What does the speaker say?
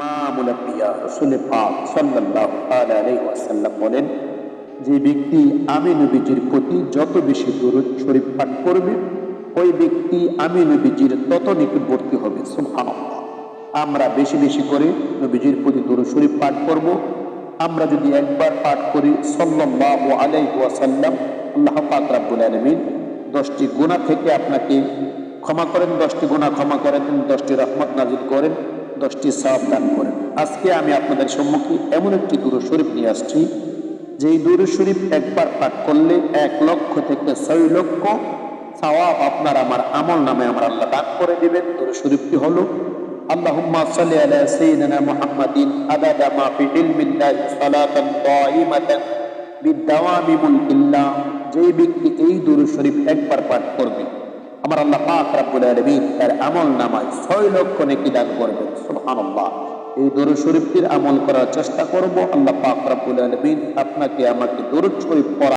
ইমামুল আম্বিয়া, রাসূল পাক সাল্লাল্লাহু আলাইহি ওয়াসাল্লাম বলেন, যে ব্যক্তি আমি নবীজির প্রতি যত বেশি দরুদ শরীফ পাঠ করবে, ওই ব্যক্তি আমি নবীজির তত নিকটবর্তী হবে। সুবহানাল্লাহ। আমরা বেশি বেশি করে নবীজির প্রতি দরুদ শরীফ পাঠ করব। আমরা যদি একবার পাঠ করি, সাল্লাল্লাহু আলাইহি ওয়াসাল্লাম, আল্লাহ পাক রাব্বুল আলামিন দশটি গুনাহ থেকে আপনাকে ক্ষমা করেন, দশটি গুনাহ ক্ষমা করেন, দশটি রহমত নাজিল করেন। দশটি সাপ দান করেন আজকে আমি আপনাদের সম্মুখে এমন একটি দূর শরীফ নিয়ে আসছি, যেই দূর শরীফ একবার পাঠ করলে এক লক্ষ থেকে ছয় লক্ষ সওয়াব আপনার আমার আমল নামে আমার আল্লাহ দান করে দিবেন। দূর শরীফটি হলো, আল্লাহুম্মা সাল্লি আলা মুহাম্মাদিন আদাদা মা ফি সালাতান দাইমাতান বিদাওয়ামি যেই ব্যক্তি এই দূর শরীফ একবার পাঠ করবে আমার আল্লাহ পাক রাব্বুল আলামিন তার আমল নামায় ছয় লক্ষ নেকি দান করবেন। সুবহানাল্লাহ। এই দরুদ শরীফটির আমল করার চেষ্টা করব। আল্লাহ পাক রাব্বুল আলামিন আপনাকে আমাকে দরুদ শরীফ পড়া